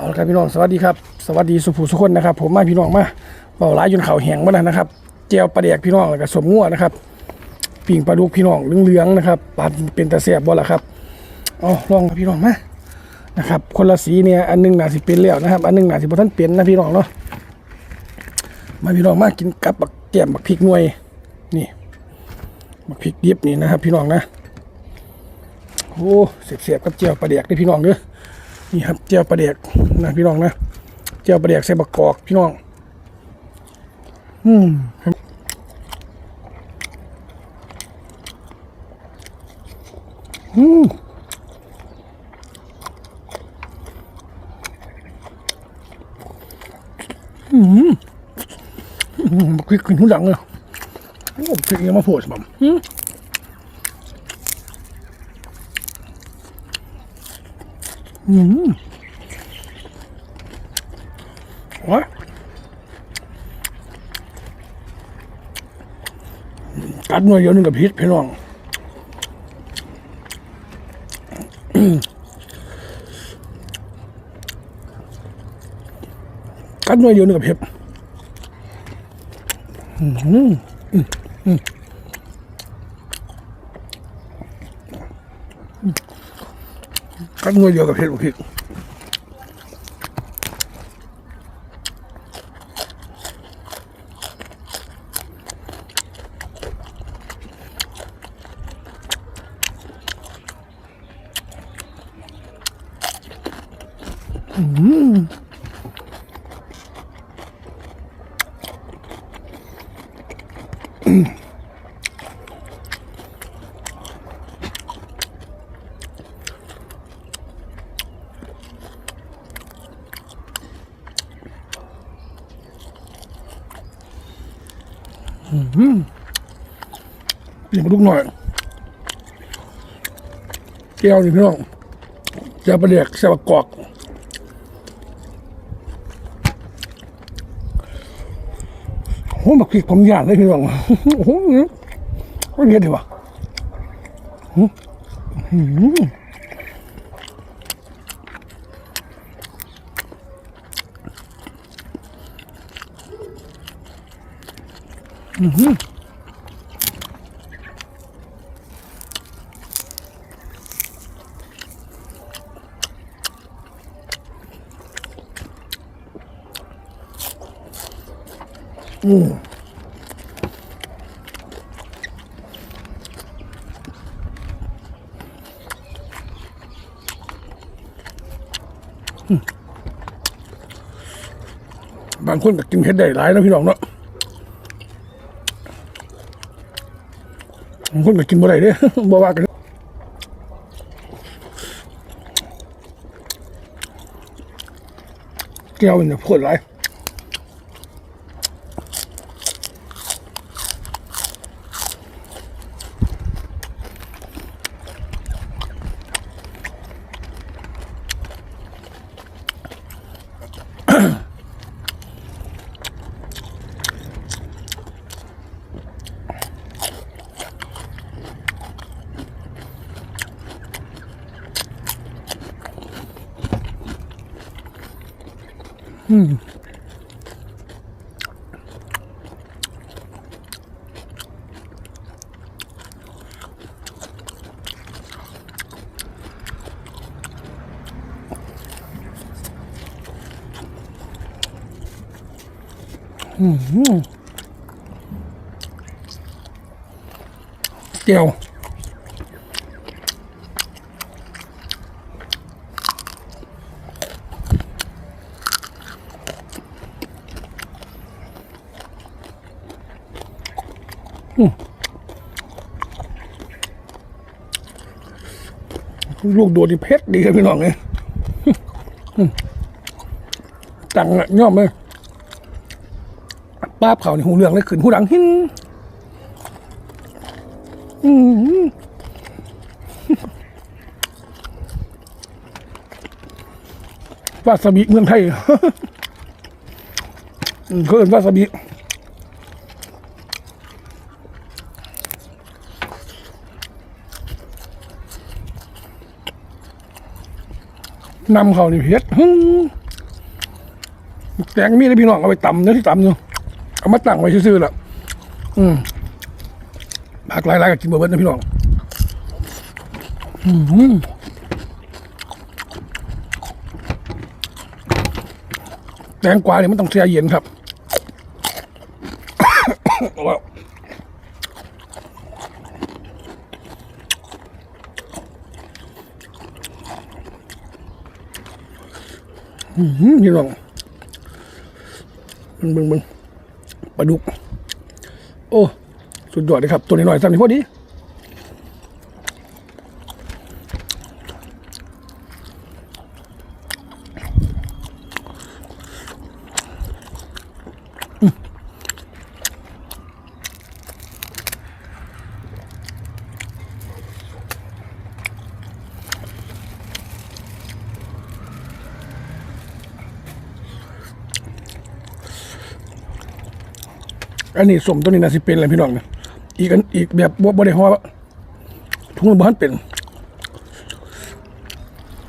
เอาละครับพี่น้องสวัสดีครับสวัสดีสุภูสุคนนะครับ ผมมาพี่น้องมาเบาหลายจนเข่าแหงมาแล้วนะครับเจียวปลาแดกพี่น้องแล้วก็สมงัวนะครับปิ่งปลาดุกพี่น้องเหลืองๆนะครับปลาเป็นตะแสบบ่ล่ะครับเอาลองพี่น้องมานะครับคนละสีเนี่ยอันหนึงหนาสิเป็นแล้วนะครับ อันหนึงหนาสิบ่ทันเป็นนะพี่น้องเนาะมาพี่น้องมากินกับบักแก้มบักพริกหน่วยนี่บักพริกดิบนี่นะครับ พี่น้องนะโอ้เสียบๆกับเจียวปลาแดกด้พี่น้องเด้อ นี่ครับเจียวปลาเด็กนะพี่น้องนะเจียวปลาเด็กใส่บักกอกพี่น้อง อืมครับอืมอืมอืมพริกขึ้นทุนหลังเลยโอ้พริกยังมาโผล่สมบัม อืมโอืมวะกัดหน่วยเดียวนึงกับพิษพี่น้องกัดหน่วยเดียวนึงกับพิษอื้อหืออื้อหื อกัดหน่วยเดียวกับพิษกับพิ เดี๋ยวมาลุกหน่อยแก้วนี่พี่น้องจะประเด็กใส่ประกอกโอ้หมักพริกผมยานเลยพี่น้องโอ้โหเขาเรียกดีวะหืม หืมบางคนก็กินเผ็ดได้หลายนะพี่น้องเนาะบาง คนก็กินบ่ได้เด้บ่ว่ากันเกี่ยวเนี่ยพูดหลาย แก้ว ลูกโดดนี่เพชรดีครับพี่น้องเนี่ยตังอะย่อมเลยป้าบเขาในหูเรื่องเลยขึ้นหูดังหินวาซาบิเมืองไทยเขาเอินวาซาบิ นำเขาในเพชรแตงมีดพี่น้องเอาไปตำเนื้อที่ตำอยู่เอามาตั้งไว้ซื่อๆล่ะ อืมผักหลายๆก็กินบ่เบิดนะพี่น้องอืมแตงกวาเนี่ยมันต้องแช่เย็นครับ ว้าวอื้อหือ พี่น้องมึงมึงมึงปลาดุก โอ้ สุดยอดเลยครับ ตัวนี้หน่อยสั้นนี่พอดี อันนี้สมตัวนี้นะสิเป็นอะไรพี่น้องเนี่ยอีกอันอีกแบบบ่บ่ได้ห่อถุงมือบ้านเป็น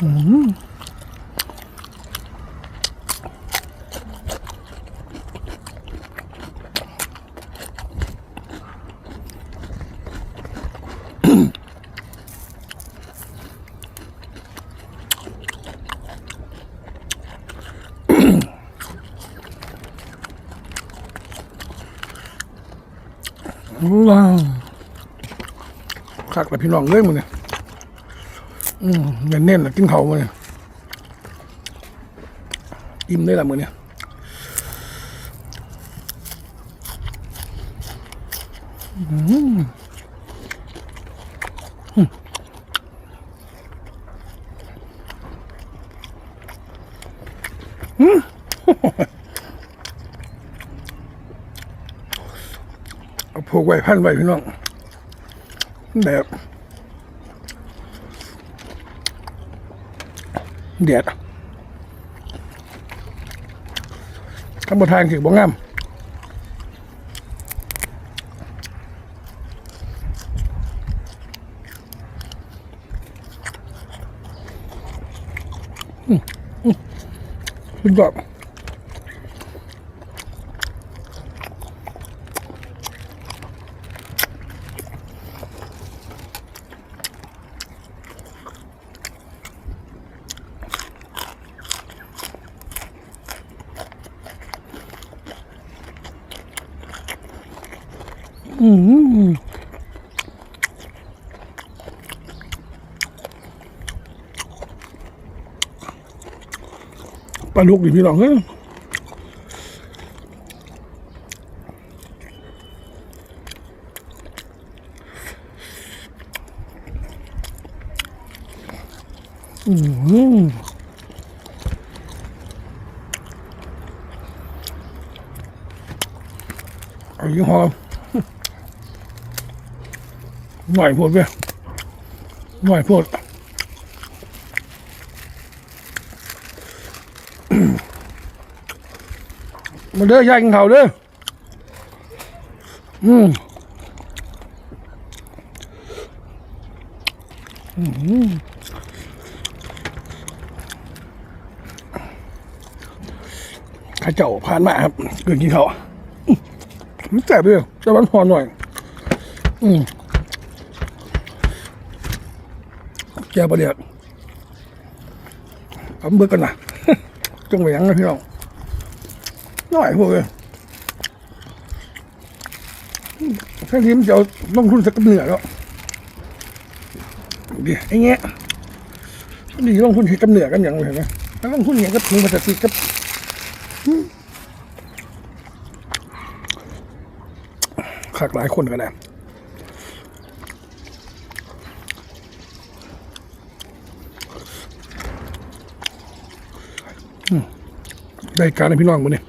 อืม คักแต่พี่น้องเลยมึงเนี่ยอืมเน้นเน้นๆนะกินเขาวมาเนี่ยอิ่มได้ละมือเนี่ยอืม พันไว้พี่น้องแบบเดียดคำบทานคือบ่งามอืมอืมสุดยอด อืมปลาลูกดิพี่น้องเฮ้ยอืมอายี่ห้อ หน่อยโพดเว้ยหน่อยโพดมาเด้อยายกินข้าวเด้ออืมอืมข้าเจ้าผ่านมาครับเกินกินเขาวอื้อมันแสบเลยจะมันพอหน่อย อืม แกประเดี๋ยวเอาเบิกกันนะจงไปยังนะพี่น้องน้อยพวกเลยถ้าทีมนจะลงทุนสักเหนือแล้วเดี๋ยวไอ้เงี้ยดีลงทุนที่กำเนือกันอย่างเห็นไหมแล้วลงทุนอย่างก็ถึงมาจะติกับขักหลายคนกันน ได้การให้พี่น้องมาเนี่ย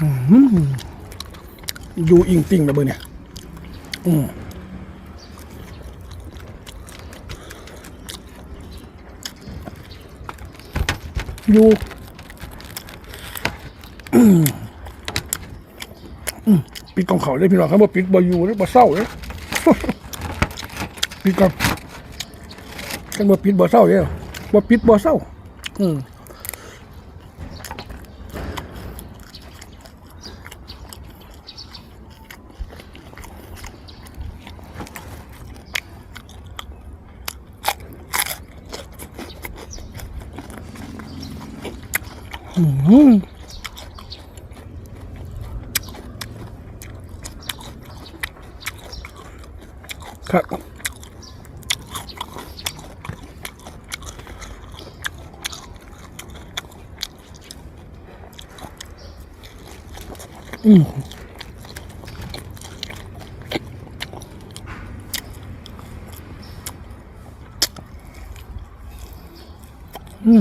อื้อยู่อิงติ่งนะเบอร์เนี่ยอืมอยู่ปิดกองเขาได้พี่น้องครับว่าปิดบอยู่หรือบ่เศร้าเลยปิดก่อ นกันว่าปิดบ่เศร้าเนี่ยว่าปิดบ่เศร้า อืมอืมครับ อื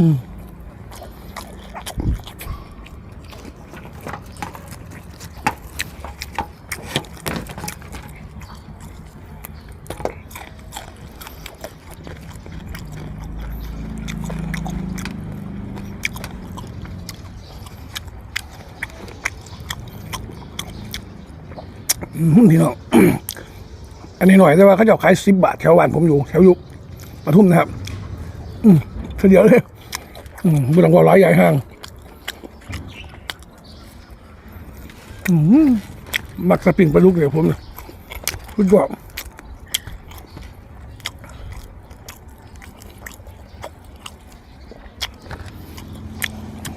ม พี่น้องอันนี้หน่อยแต่ว่าเขาจะขายสิบบาทแถวบ้านผมอยู่แถวยู่ปทุมนะครับ อืมเดียวเลยอืมบุรังวาร้อยใหญ่ห้างอืมมักสปริงปลาลูกเดี๋ยวผมนะคุณบอก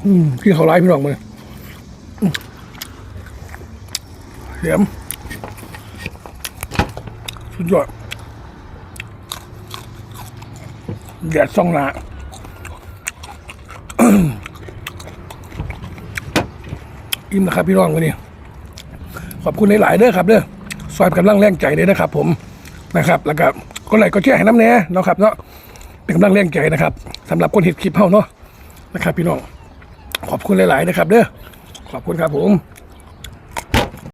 อืมพี่เขาไล่พี่น้องมาเลยอืมเสียม สุดยอดแดดส่องหนาอิ่มนะครับพี่น้องวันนี้ขอบคุณหลาย ๆเด้อครับเด้อซอยกำลังแรงใจเลยนะครับ ผมนะครับแล้วก็ก็ไลค์ก็แชร์ให้น้ำแน่เนาะครับเนาะเป็นกำลังแรงใจนะครับสำหรับคนเห็ดคลิปเฮาเนาะนะครับ พี่น้องขอบคุณหลาย ๆ นะครับ เด้อขอบคุณครับผม